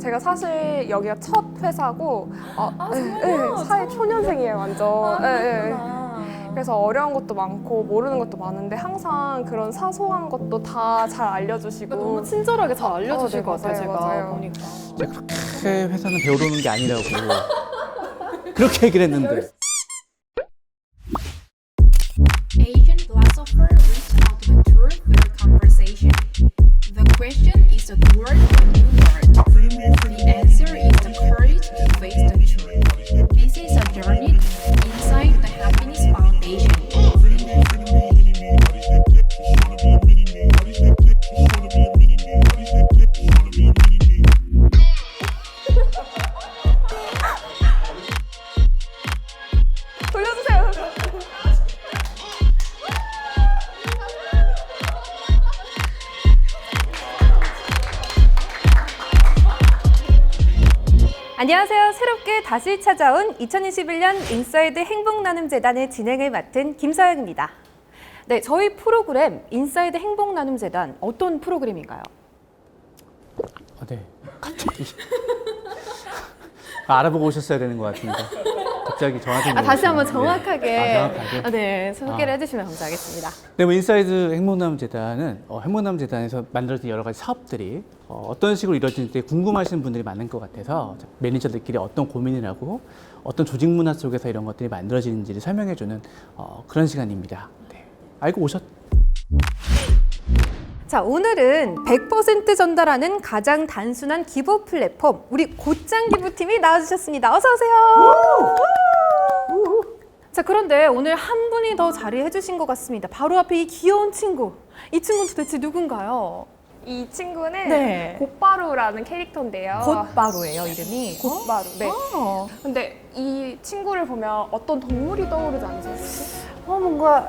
제가 사실 여기가 첫 회사고 어, 아, 네, 정말요? 네, 사회 초년생이에요 완전. 네, 네. 그렇구나. 그래서 어려운 것도 많고 모르는 것도 많은데 항상 그런 사소한 것도 다 잘 알려주시고 너무 친절하게 잘 알려주실 어, 네, 것 같아요, 맞아요, 제가 맞아요. 보니까. 제가 그렇게 회사는 배우러 오는 게 아니라고 그렇게 얘기를 했는데 다시 찾아온 2021년 인사이드 행복나눔재단의 진행을 맡은 김서영입니다. 네, 저희 프로그램 인사이드 행복나눔재단 어떤 프로그램인가요? 아, 네 갑자기 아, 알아보고 오셨어야 되는 것 같은데 갑자기 저한테 아, 다시 한번 정확하게, 네. 아, 정확하게 아, 네, 소개를 아. 해주시면 감사하겠습니다. 네, 뭐 인사이드 행복남 재단은 어, 행복남 재단에서 만들어진 여러 가지 사업들이 어, 떤 식으로 이루어지는지 궁금하신 분들이 많은 것 같아서 매니저들끼리 어떤 고민을 하고 어떤 조직 문화 속에서 이런 것들이 만들어지는지를 설명해주는 어, 그런 시간입니다. 네. 알고 오셨? 자, 오늘은 100% 전달하는 가장 단순한 기부 플랫폼, 우리 곧장 기부팀이 나와주셨습니다. 어서 오세요. 자, 그런데 오늘 한 분이 더 자리해 주신 것 같습니다. 바로 앞에 이 귀여운 친구. 이 친구는 도대체 누군가요? 이 친구는 네. 곧바루라는 캐릭터인데요. 곧바로예요, 이름이. 곧바루. 네. 어, 근데 이 친구를 보면 어떤 동물이 떠오르지 않으세요? 어, 뭔가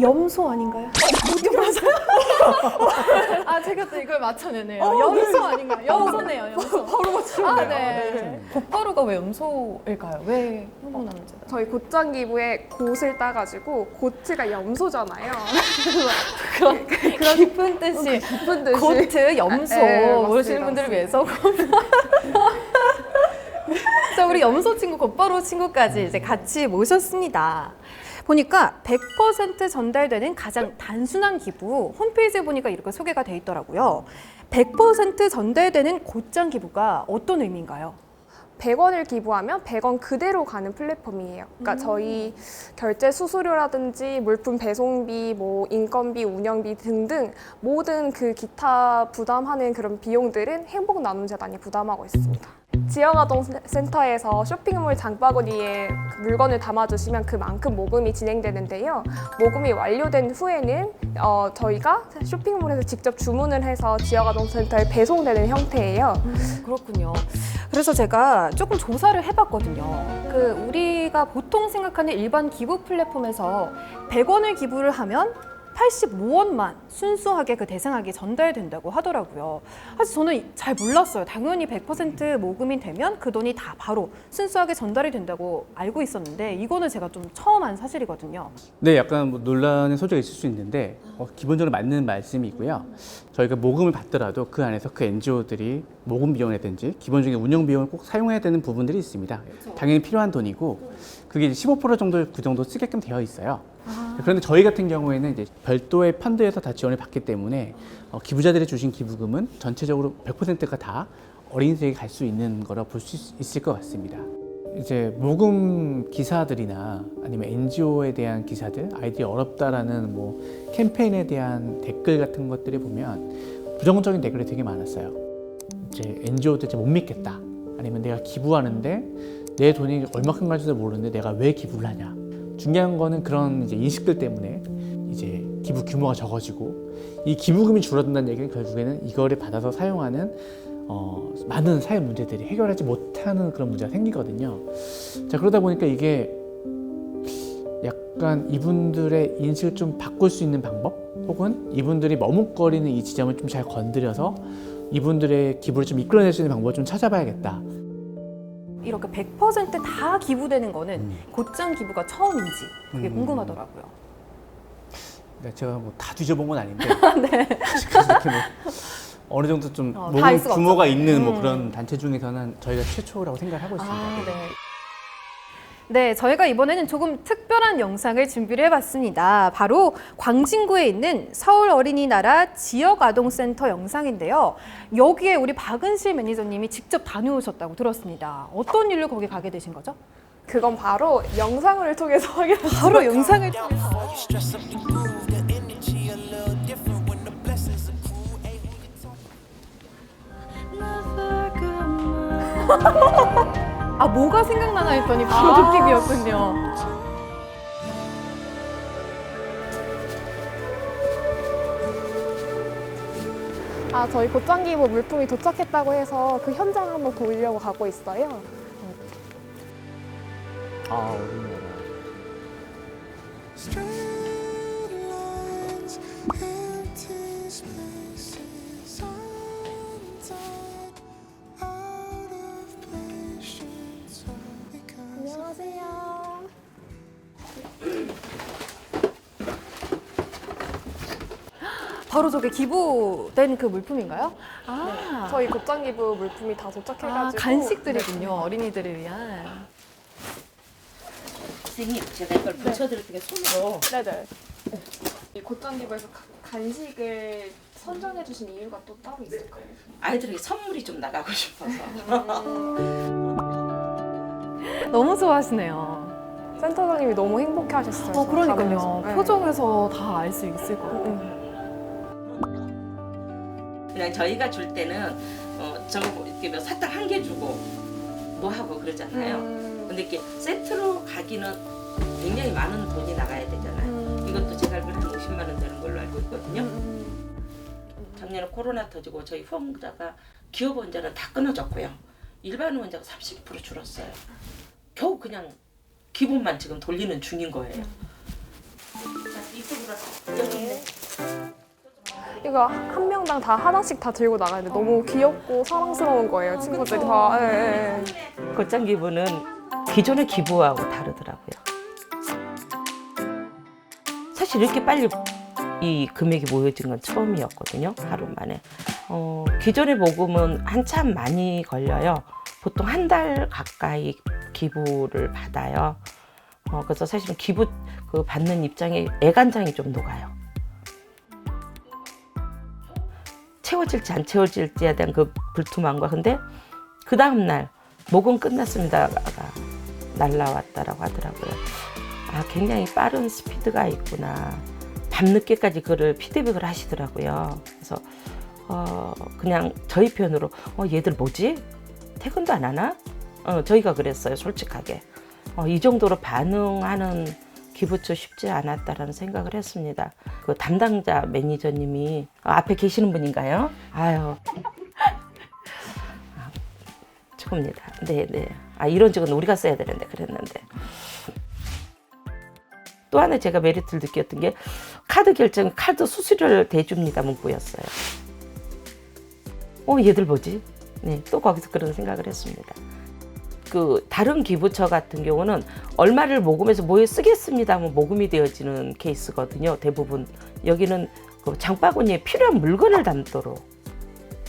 염소 아닌가요? 어디 맞아요? 아, 제가 또 이걸 맞춰내네요. 염소 아닌가요? 염소네요, 염소. 바로 맞추네요. 아, 네. 곧바로가 왜 염소일까요? 왜 흥분하는지. 저희 곧장 기부에 곧을 따가지고 고트가 염소잖아요. 그런, 그런 깊은 뜻이. 기쁜 듯이. 고트, 염소 아, 네, 맞습니다, 모르시는 분들을 위해서 자 우리 염소 친구 곧바로 친구까지 이제 같이 모셨습니다. 보니까 100% 전달되는 가장 단순한 기부 홈페이지에 보니까 이렇게 소개가 돼 있더라고요. 100% 전달되는 곧장 기부가 어떤 의미인가요? 100원을 기부하면 100원 그대로 가는 플랫폼이에요. 그러니까 저희 결제 수수료라든지 물품 배송비, 뭐 인건비, 운영비 등등 모든 그 기타 부담하는 그런 비용들은 행복 나눔 재단이 부담하고 있습니다. 지역아동 센터에서 쇼핑몰 장바구니에 그 물건을 담아주시면 그만큼 모금이 진행되는데요. 모금이 완료된 후에는 어, 저희가 쇼핑몰에서 직접 주문을 해서 지역아동 센터에 배송되는 형태예요. 그렇군요. 그래서 제가 조금 조사를 해봤거든요. 그 우리가 보통 생각하는 일반 기부 플랫폼에서 100원을 기부를 하면 85원만 순수하게 그 대상에게 전달된다고 하더라고요. 사실 저는 잘 몰랐어요. 당연히 100% 모금이 되면 그 돈이 다 바로 순수하게 전달이 된다고 알고 있었는데 이거는 제가 좀 처음 한 사실이거든요. 네, 약간 뭐 논란의 소지가 있을 수 있는데 어, 기본적으로 맞는 말씀이고요. 저희가 모금을 받더라도 그 안에서 그 NGO들이 모금 비용이라든지 기본적인 운영 비용을 꼭 사용해야 되는 부분들이 있습니다. 당연히 필요한 돈이고 그게 이제 15% 정도 그 정도 쓰게끔 되어 있어요. 그런데 저희 같은 경우에는 이제 별도의 펀드에서 다 지원을 받기 때문에 어, 기부자들이 주신 기부금은 전체적으로 100%가 다 어린이들에게 갈수 있는 거라 볼 수 있을 것 같습니다. 이제 모금 기사들이나 아니면 NGO에 대한 기사들, 아이들이 어렵다라는 뭐 캠페인에 대한 댓글 같은 것들을 보면 부정적인 댓글이 되게 많았어요. 이제 NGO도 이제 못 믿겠다. 아니면 내가 기부하는데 내 돈이 얼마큼 갈지도 모르는데 내가 왜 기부를 하냐. 중요한 거는 그런 이제 인식들 때문에 이제 기부 규모가 적어지고 이 기부금이 줄어든다는 얘기는 결국에는 이거를 받아서 사용하는 어, 많은 사회 문제들이 해결하지 못하는 그런 문제가 생기거든요. 자 그러다 보니까 이게 약간 이분들의 인식을 좀 바꿀 수 있는 방법 혹은 이분들이 머뭇거리는 이 지점을 좀 잘 건드려서 이분들의 기부를 좀 이끌어낼 수 있는 방법을 좀 찾아봐야겠다. 이렇게 100%다 기부되는 거는 곧장 기부가 처음인지 그게 음. 궁금하더라고요. 네, 제가 뭐 다 뒤져본 건 아닌데 이렇게 뭐 어느 정도 좀 어, 다 모금 알 수가 규모가 없죠. 있는 뭐 음. 그런 단체 중에서는 저희가 최초라고 생각을 하고 있습니다. 아, 네. 네, 저희가 이번에는 조금 특별한 영상을 준비를 해봤습니다. 바로 광진구에 있는 서울 어린이나라 지역아동센터 영상인데요. 여기에 우리 박은실 매니저님이 직접 다녀오셨다고 들었습니다. 어떤 일로 거기 가게 되신 거죠? 그건 바로 영상을 통해서 수 바로 영상을 통해서. 아 뭐가 생각나나 했더니 바로 도깨비였군요. 아, 저희 곧장기부 물품이 도착했다고 해서 그 현장 한번 보려고 가고 있어요. 아, 어린이 바로 저게 기부된 그 물품인가요? 아, 저희 곧장기부 물품이 다아 도착해가지고 간식들이군요. 어린이들을 위한. 선생님 제가 이걸 붙여드릴게요 손으로 네네. 이 곧장기부에서 간식을 선정해 주신 이유가 또 따로 있을까요? 아이들에게 선물이 좀 나가고 싶어서 너무 좋아하시네요. 센터장님이 너무 행복해하셨어요. 어, 그러니까요. 네. 표정에서 다 알 수 있을 것 같아요. 네. 그냥 저희가 줄 때는 어, 저거 뭐 이렇게 뭐 사탕 한 개 주고 뭐 하고 그러잖아요. 음. 근데 이렇게 세트로 가기는 굉장히 많은 돈이 나가야 되잖아요. 음. 이것도 제가 알기로 한 50만 원 되는 걸로 알고 있거든요. 음. 작년에 코로나 터지고 저희 후원자가 기업 원자는 다 끊어졌고요. 일반 원자가 30% 줄었어요. 겨우 그냥 기본만 지금 돌리는 중인 거예요. 자, 이쪽으로 여기 있네. 이거 한 명당 다 하나씩 다 들고 나가는데 너무 귀엽고 사랑스러운 거예요. 친구들이 다. 예, 예, 예. 곧장 기부는 기존의 기부하고 다르더라고요. 사실 이렇게 빨리 이 금액이 모여진 건 처음이었거든요. 하루 만에. 어, 기존의 모금은 한참 많이 걸려요. 보통 한 달 가까이 기부를 받아요. 어, 그래서 사실은 기부 그 받는 입장에 애간장이 좀 녹아요. 채워질지 안 채워질지에 대한 그 불투망과 근데 그 다음 날 모금 끝났습니다가 날라왔다라고 하더라고요. 아 굉장히 빠른 스피드가 있구나. 밤늦게까지 그를 피드백을 하시더라고요. 그래서 어 그냥 저희 편으로 어 얘들 뭐지? 퇴근도 안 하나? 어 저희가 그랬어요 솔직하게. 어, 이 정도로 반응하는 기부처 쉽지 않았다라는 생각을 했습니다. 그 담당자 매니저님이 아, 앞에 계시는 분인가요? 아유. 아, 축구입니다. 네, 네. 아, 이런 적은 우리가 써야 되는데 그랬는데. 또 하나 제가 메리트를 느꼈던 게 카드 결정, 카드 수수료를 대줍니다 문구였어요. 어, 얘들 뭐지? 네, 또 거기서 그런 생각을 했습니다. 그 다른 기부처 같은 경우는 얼마를 모금해서 뭐에 쓰겠습니다 하면 모금이 되어지는 케이스거든요. 대부분 여기는 그 장바구니에 필요한 물건을 담도록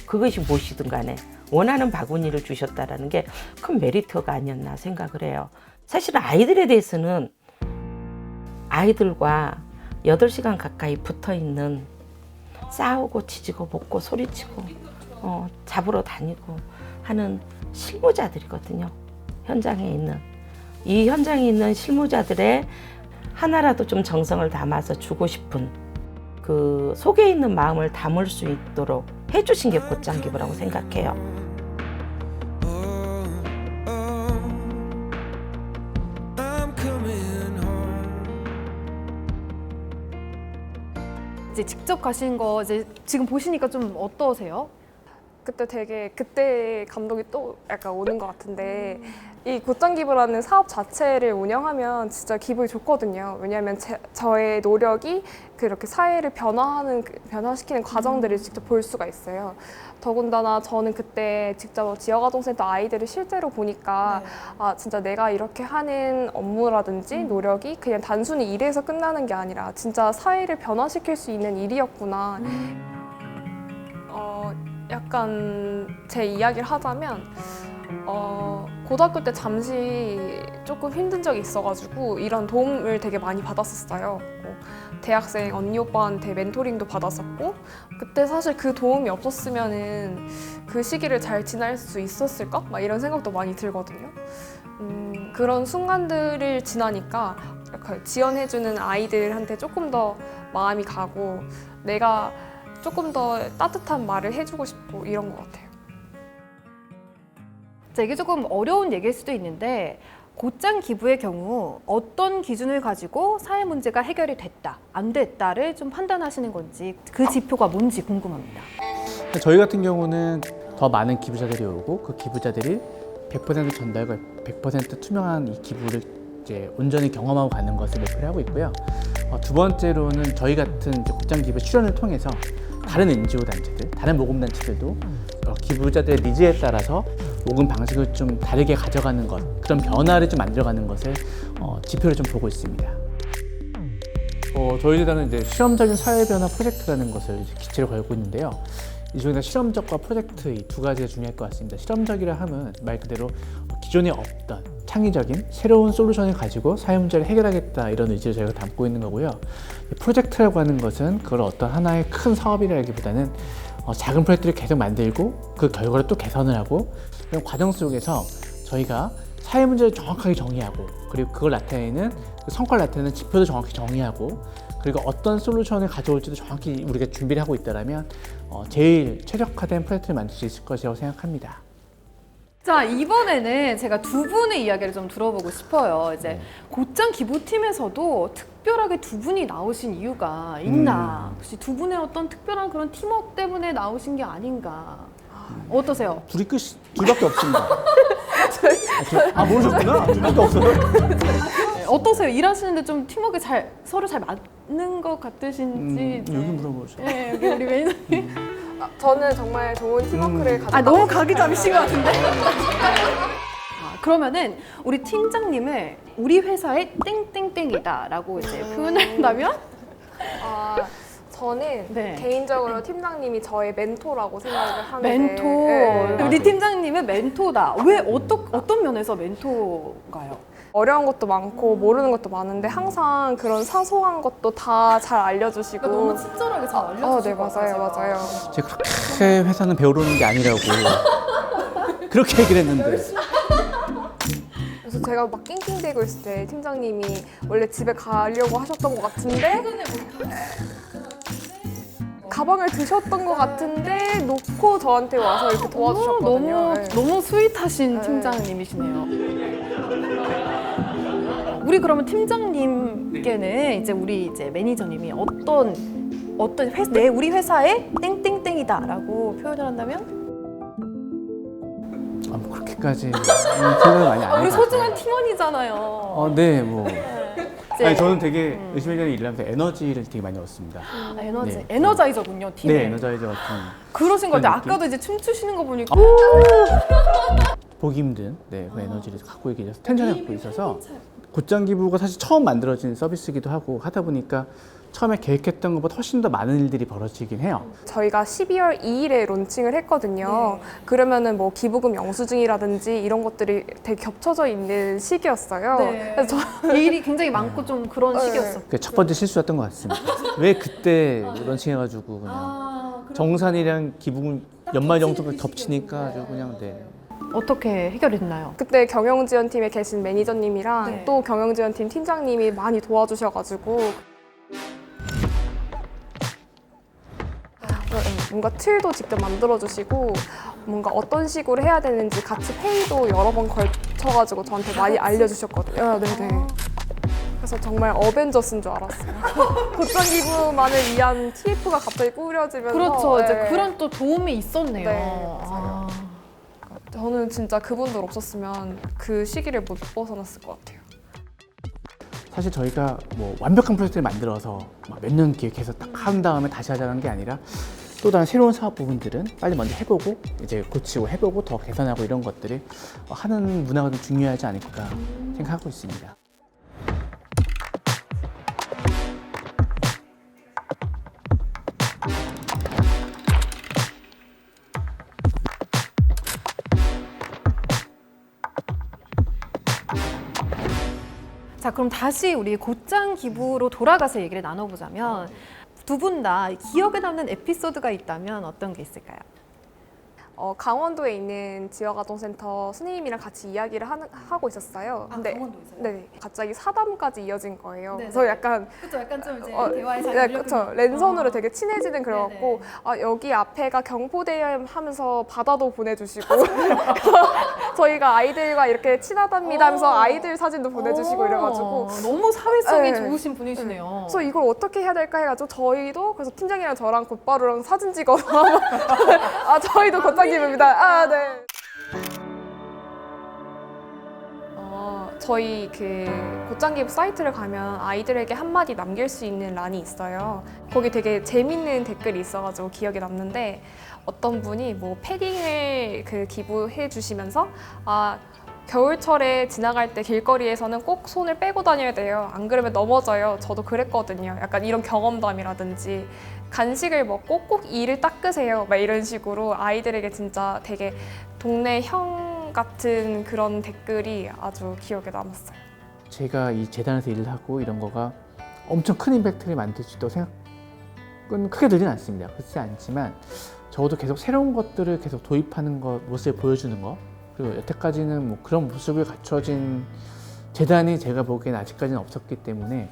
그것이 무엇이든 간에 원하는 바구니를 주셨다라는 게 큰 메리트가 아니었나 생각을 해요. 사실 아이들에 대해서는 아이들과 8시간 가까이 붙어 있는 싸우고 지지고 먹고 소리치고 어, 잡으러 다니고 하는 실무자들이거든요. 현장에 있는 이 현장에 있는 실무자들의 하나라도 좀 정성을 담아서 주고 싶은 그 속에 있는 마음을 담을 수 있도록 해주신 게 곧장 기부라고 생각해요. 이제 직접 가신 거 이제 지금 보시니까 좀 어떠세요? 그때 되게 그때 감독이 또 약간 오는 것 같은데 이 곧장 기부라는 사업 자체를 운영하면 진짜 기분이 좋거든요. 왜냐하면 제, 저의 노력이 그렇게 사회를 변화하는 그- 변화시키는 과정들을 직접 볼 수가 있어요. 더군다나 저는 그때 직접 지역아동센터 아이들을 실제로 보니까 아 진짜 내가 이렇게 하는 업무라든지 노력이 그냥 단순히 일에서 끝나는 게 아니라 진짜 사회를 변화시킬 수 있는 일이었구나. 어, 약간 제 이야기를 하자면 어, 고등학교 때 잠시 조금 힘든 적이 있어가지고 이런 도움을 되게 많이 받았었어요. 뭐 대학생 언니 오빠한테 멘토링도 받았었고 그때 사실 그 도움이 없었으면은 그 시기를 잘 지날 수 있었을까? 막 이런 생각도 많이 들거든요. 음, 그런 순간들을 지나니까 약간 지원해주는 아이들한테 조금 더 마음이 가고 내가 조금 더 따뜻한 말을 해주고 싶고 이런 것 같아요. 자, 이게 조금 어려운 얘기일 수도 있는데 곧장 기부의 경우 어떤 기준을 가지고 사회 문제가 해결이 됐다, 안 됐다를 좀 판단하시는 건지 그 지표가 뭔지 궁금합니다. 저희 같은 경우는 더 많은 기부자들이 오고 그 기부자들이 100% 전달과 100% 투명한 이 기부를 이제 온전히 경험하고 가는 것을 목표로 하고 있고요. 어, 두 번째로는 저희 같은 이제 곧장 기부 출연을 통해서 다른 NGO 단체들, 다른 모금 단체들도 어, 기부자들의 니즈에 따라서 모금 방식을 좀 다르게 가져가는 것, 그런 변화를 좀 만들어가는 것을 어, 지표를 좀 보고 있습니다. 어, 저희 재단은 이제 실험적인 사회 변화 프로젝트라는 것을 기체로 걸고 있는데요. 이 중에서 실험적과 프로젝트 이 두 가지가 중요할 것 같습니다. 실험적이라 함은 말 그대로 기존에 없던 창의적인 새로운 솔루션을 가지고 사회 문제를 해결하겠다 이런 의지를 저희가 담고 있는 거고요. 이 프로젝트라고 하는 것은 그걸 어떤 하나의 큰 사업이라기보다는 어, 작은 프로젝트를 계속 만들고 그 결과를 또 개선을 하고 이런 과정 속에서 저희가 사회 문제를 정확하게 정의하고 그리고 그걸 나타내는 그 성과를 나타내는 지표도 정확히 정의하고 그리고 어떤 솔루션을 가져올지도 정확히 우리가 준비를 하고 있다면 어, 제일 최적화된 프로젝트를 만들 수 있을 것이라고 생각합니다. 자 이번에는 제가 두 분의 이야기를 좀 들어보고 싶어요. 이제 곧장 기부팀에서도 특별하게 두 분이 나오신 이유가 있나? 혹시 두 분의 어떤 특별한 그런 팀워크 때문에 나오신 게 아닌가? 어떠세요? 둘이 끝이 둘밖에 없습니다. 아 모르셨구나. 둘밖에 없어요. 네, 어떠세요? 일하시는데 좀 팀워크 잘 서로 잘 맞는 것 같으신지? 음, 여기 물어보죠. 네, 여기 우리 매니저님. 아, 저는 정말 좋은 팀워크를 가졌다. 아 너무 각이 잡히신 것 같은데. 아, 그러면은 우리 팀장님을 우리 회사의 땡땡땡이다라고 이제 표현한다면 아, 저는 네. 개인적으로 팀장님이 저의 멘토라고 생각을 하는데 멘토. 네. 우리 팀장님은 멘토다. 왜 어떤 어떤 면에서 멘토인가요? 어려운 것도 많고 모르는 것도 많은데 항상 그런 사소한 것도 다 잘 알려주시고. 그러니까 친절하게 잘 아, 네 맞아요 맞아요. 제가 그렇게 회사는 배우러는 게 아니라고 그렇게 얘기를 했는데. 그래서 제가 막 낑낑대고 있을 때 팀장님이 원래 집에 가려고 하셨던 것 같은데 가방을 드셨던 것 같은데 놓고 저한테 와서 이렇게 도와주셨거든요. 너무 네. 너무 스윗하신 네. 팀장님이시네요. 우리 그러면 팀장님께는 이제 우리 이제 매니저님이 어떤 어떤 회, 내 우리 회사의 땡땡땡이다라고 표현을 한다면 아, 뭐 그렇게까지 음, 생각을 많이 안 우리 해봤어요. 소중한 팀원이잖아요. 어, 네, 뭐. 이제 아니, 저는 되게 열심히 하는 일을 하면서 에너지를 되게 많이 얻습니다. 아, 에너지 네. 에너자이저군요 팀에. 네, 에너자이저 같은 그러신 것 같아요. 그런? 아까도 이제 춤추시는 거 보니까 보기 힘든 네, 그 에너지를 갖고 계셔서 텐션을 갖고 있어서 곧장 기부가 사실 처음 만들어진 서비스이기도 하고 하다 보니까 처음에 계획했던 것보다 훨씬 더 많은 일들이 벌어지긴 해요. 저희가 12월 2일에 론칭을 했거든요. 그러면은 뭐 기부금 영수증이라든지 이런 것들이 되게 겹쳐져 있는 시기였어요. 네. 그래서 저 일이 굉장히 많고 좀 그런 네. 시기였어. 그게 첫 번째 실수였던 것 같습니다. 왜 그때 런칭해가지고 그냥 아, 정산이랑 기부금 연말 정도가 겹치니까 아주 그냥 네. 어떻게 해결이 됐나요? 그때 경영지원팀에 계신 매니저님이랑 네. 또 경영지원팀 팀장님이 많이 도와주셔가지고 네, 뭔가 틀도 직접 만들어주시고 뭔가 어떤 식으로 해야 되는지 같이 회의도 여러 번 걸쳐가지고 저한테 많이 알려주셨거든요. 아, 네네. 그래서 정말 어벤져스인 줄 알았어요. 곧장 기부만을 위한 TF가 갑자기 꾸려지면서 그렇죠. 이제 네. 그런 또 도움이 있었네요. 네, 아. 저는 진짜 그분들 없었으면 그 시기를 못 벗어났을 것 같아요. 사실 저희가 뭐 완벽한 프로젝트를 만들어서 몇 년 기획해서 딱 한 다음에 다시 하자는 게 아니라 또 다른 새로운 사업 부분들은 빨리 먼저 해보고 이제 고치고 해보고 더 개선하고 이런 것들이 하는 문화가 좀 중요하지 않을까 생각하고 있습니다. 그럼 다시 우리 곧장 기부로 돌아가서 얘기를 나눠보자면 두 분 다 기억에 남는 에피소드가 있다면 어떤 게 있을까요? 어, 강원도에 있는 지역아동센터 선생님이랑 같이 이야기를 하는, 하고 있었어요. 근데 네, 갑자기 사담까지 이어진 거예요. 네네. 그래서 약간 그렇죠. 약간 좀 이제 어, 네, 그렇죠. 랜선으로 되게 친해지는 그래갖고 아, 여기 앞에가 경포대염 하면서 바다도 보내주시고 저희가 아이들과 이렇게 친하답니다 하면서 어. 아이들 사진도 보내주시고 이래가지고 너무 사회성이 네. 좋으신 분이시네요. 그래서 이걸 어떻게 해야 될까 해가지고 저희도 그래서 팀장이랑 저랑 곧바로랑 사진 찍어서 아 저희도 곧장기입니다. 아 네. 어, 저희 그 곧장기부 사이트를 가면 아이들에게 한마디 남길 수 있는 란이 있어요. 거기 되게 재밌는 댓글이 있어가지고 기억에 남는데 어떤 분이 뭐 패딩을 그 기부해 주시면서 아 겨울철에 지나갈 때 길거리에서는 꼭 손을 빼고 다녀야 돼요. 안 그러면 넘어져요. 저도 그랬거든요. 약간 이런 경험담이라든지 간식을 먹고 꼭 이를 닦으세요. 막 이런 식으로 아이들에게 진짜 되게 동네 형 같은 그런 댓글이 아주 기억에 남았어요. 제가 이 재단에서 일을 하고 이런 거가 엄청 큰 임팩트를 만들지도 생각은 크게 들진 않습니다. 그렇지 않지만 적어도 계속 새로운 것들을 계속 도입하는 것, 모습을 보여주는 거 그리고 여태까지는 뭐 그런 모습을 갖춰진 재단이 제가 보기엔 아직까지는 없었기 때문에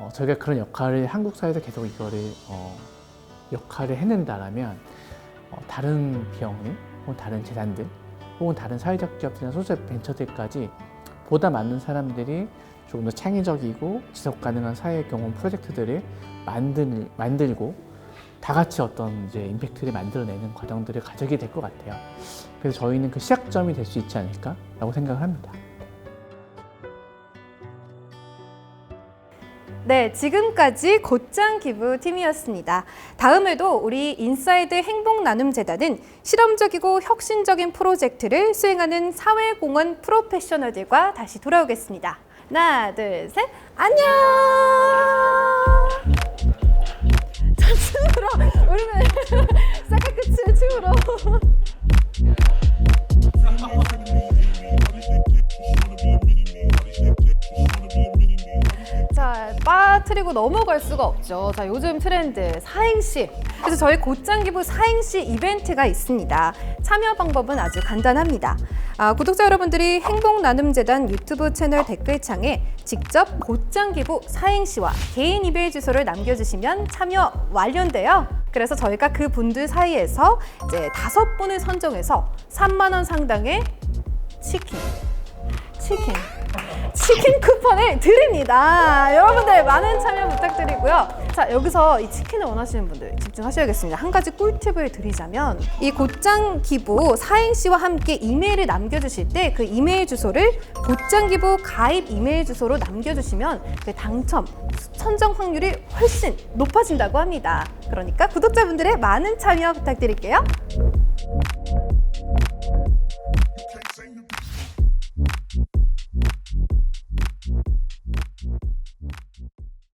어, 저희가 그런 역할을 한국 사회에서 계속 이거를 어, 역할을 해낸다라면 어, 다른 기업들 혹은 다른 재단들 혹은 다른 사회적 기업들이나 소셜 벤처들까지 보다 많은 사람들이 조금 더 창의적이고 지속 가능한 사회 경험 프로젝트들을 만들, 만들고 다 같이 어떤 이제 임팩트를 만들어내는 과정들을 가져게 될 것 같아요. 그래서 저희는 그 시작점이 될 수 있지 않을까라고 생각을 합니다. 네, 지금까지 곧장 기부 팀이었습니다. 다음에도 우리 인사이드 행복 나눔 재단은 실험적이고 혁신적인 프로젝트를 수행하는 사회공헌 프로페셔널들과 다시 돌아오겠습니다. 하나, 둘, 셋, 안녕! 자, 춤으로 우리 빠뜨리고 넘어갈 수가 없죠. 자, 요즘 트렌드 사행시. 그래서 저희 곧장 기부 사행시 이벤트가 있습니다. 참여 방법은 아주 간단합니다. 아, 구독자 여러분들이 행복 나눔 재단 유튜브 채널 댓글창에 직접 곧장 기부 사행시와 개인 이메일 주소를 남겨주시면 참여 완료인데요. 그래서 저희가 그 분들 사이에서 이제 다섯 분을 선정해서 3만 원 상당의 치킨, 치킨. 치킨 쿠폰을 드립니다. 여러분들 많은 참여 부탁드리고요. 자, 여기서 이 치킨을 원하시는 분들 집중하셔야겠습니다. 한 가지 꿀팁을 드리자면 이 곧장 기부 사행시와 함께 이메일을 남겨주실 때 그 이메일 주소를 곧장 기부 가입 이메일 주소로 남겨주시면 그 당첨 선정 확률이 훨씬 높아진다고 합니다. 그러니까 구독자분들의 많은 참여 부탁드릴게요.